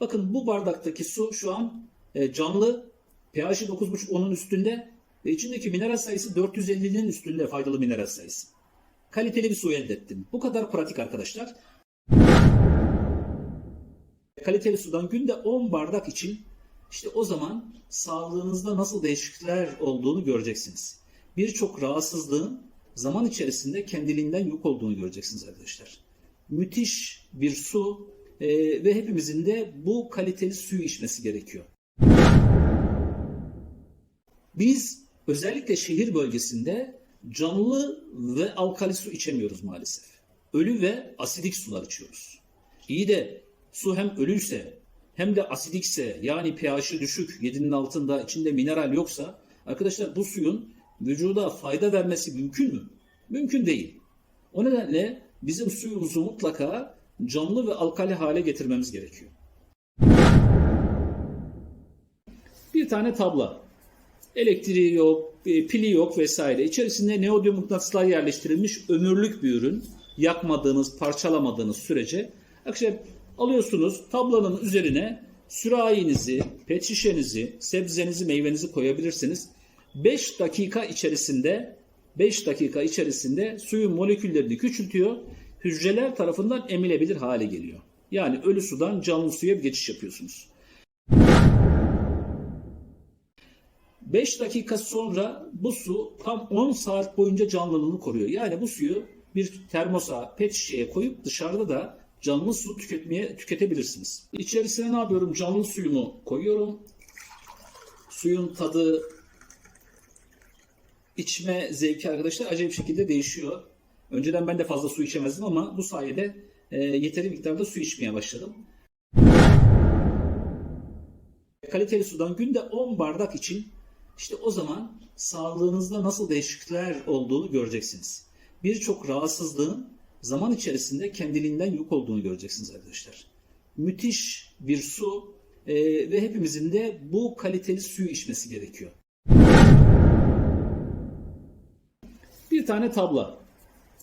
Bakın bu bardaktaki su şu an e, canlı. pH'i 9,5-10'un üstünde ve içindeki mineral sayısı 450'nin üstünde faydalı mineral sayısı. Kaliteli bir su elde ettim. Bu kadar pratik arkadaşlar. Kaliteli sudan günde 10 bardak için işte o zaman sağlığınızda nasıl değişiklikler olduğunu göreceksiniz. Birçok rahatsızlığın zaman içerisinde kendiliğinden yok olduğunu göreceksiniz arkadaşlar. Müthiş bir su e, ve hepimizin de bu kaliteli suyu içmesi gerekiyor. Biz özellikle şehir bölgesinde canlı ve alkali su içemiyoruz maalesef. Ölü ve asidik sular içiyoruz. İyi de su hem ölüyse hem de asidikse yani pH'i düşük 7'nin altında içinde mineral yoksa arkadaşlar bu suyun vücuda fayda vermesi mümkün mü? Mümkün değil. O nedenle bizim suyumuzu mutlaka canlı ve alkali hale getirmemiz gerekiyor. Bir tane tabla. Elektriği yok, e, pili yok vesaire. İçerisinde neodyum mıknatıslar yerleştirilmiş ömürlük bir ürün. Yakmadığınız, parçalamadığınız sürece. Arkadaşlar alıyorsunuz tablanın üzerine sürahinizi, pet şişenizi, sebzenizi, meyvenizi koyabilirsiniz. 5 dakika içerisinde 5 dakika içerisinde suyun moleküllerini küçültüyor. Hücreler tarafından emilebilir hale geliyor. Yani ölü sudan canlı suya bir geçiş yapıyorsunuz. 5 dakika sonra bu su tam 10 saat boyunca canlılığını koruyor. Yani bu suyu bir termosa, pet şişeye koyup dışarıda da canlı su tüketmeye tüketebilirsiniz. İçerisine ne yapıyorum? Canlı suyumu koyuyorum. Suyun tadı, içme zevki arkadaşlar acayip şekilde değişiyor. Önceden ben de fazla su içemezdim ama bu sayede e, yeteri miktarda su içmeye başladım. Kaliteli sudan günde 10 bardak için işte o zaman sağlığınızda nasıl değişiklikler olduğunu göreceksiniz. Birçok rahatsızlığın zaman içerisinde kendiliğinden yok olduğunu göreceksiniz arkadaşlar. Müthiş bir su e, ve hepimizin de bu kaliteli suyu içmesi gerekiyor. Bir tane tabla.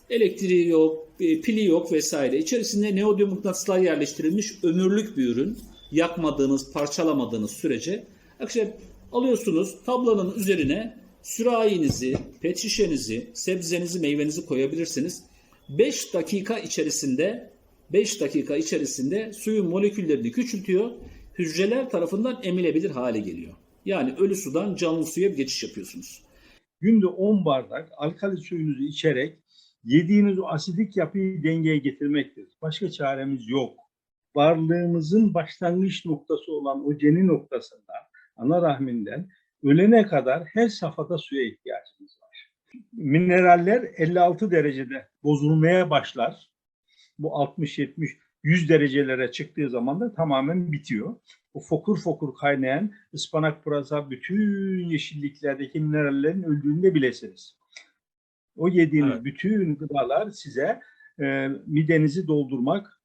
Elektriği yok, e, pili yok vesaire. İçerisinde neodyum mıknatıslar yerleştirilmiş ömürlük bir ürün. Yakmadığınız, parçalamadığınız sürece. Arkadaşlar alıyorsunuz tablanın üzerine sürahinizi, pet şişenizi, sebzenizi, meyvenizi koyabilirsiniz. 5 dakika içerisinde 5 dakika içerisinde suyun moleküllerini küçültüyor. Hücreler tarafından emilebilir hale geliyor. Yani ölü sudan canlı suya bir geçiş yapıyorsunuz. günde 10 bardak alkali suyunuzu içerek yediğiniz o asidik yapıyı dengeye getirmektir. Başka çaremiz yok. Varlığımızın başlangıç noktası olan o ceni noktasından, ana rahminden ölene kadar her safhada suya ihtiyacımız var. Mineraller 56 derecede bozulmaya başlar. Bu 60, 70, 100 derecelere çıktığı zaman da tamamen bitiyor. O fokur fokur kaynayan ıspanak, pırasa, bütün yeşilliklerdeki minerallerin öldüğünü de bilesiniz. O yediğiniz Evet. bütün gıdalar size e, midenizi doldurmak,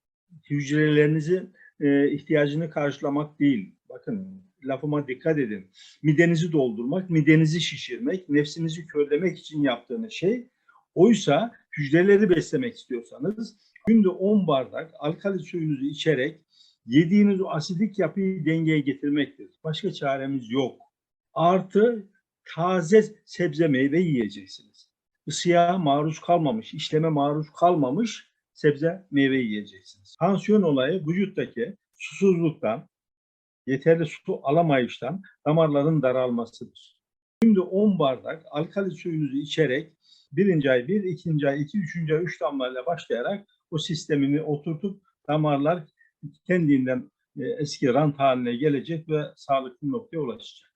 hücrelerinizin e, ihtiyacını karşılamak değil. Bakın lafıma dikkat edin. Midenizi doldurmak, midenizi şişirmek, nefsinizi körlemek için yaptığınız şey. Oysa hücreleri beslemek istiyorsanız günde 10 bardak alkali suyunuzu içerek yediğiniz o asidik yapıyı dengeye getirmektir. Başka çaremiz yok. Artı taze sebze meyve yiyeceksiniz. Isıya maruz kalmamış, işleme maruz kalmamış sebze meyve yiyeceksiniz. Tansiyon olayı vücuttaki susuzluktan, yeterli su alamayıştan damarların daralmasıdır. Günde 10 bardak alkali suyunuzu içerek birinci ay 1, ikinci ay 2, üçüncü ay 3 damlayla başlayarak o sistemini oturtup damarlar kendinden e, eski rant haline gelecek ve sağlıklı noktaya ulaşacak.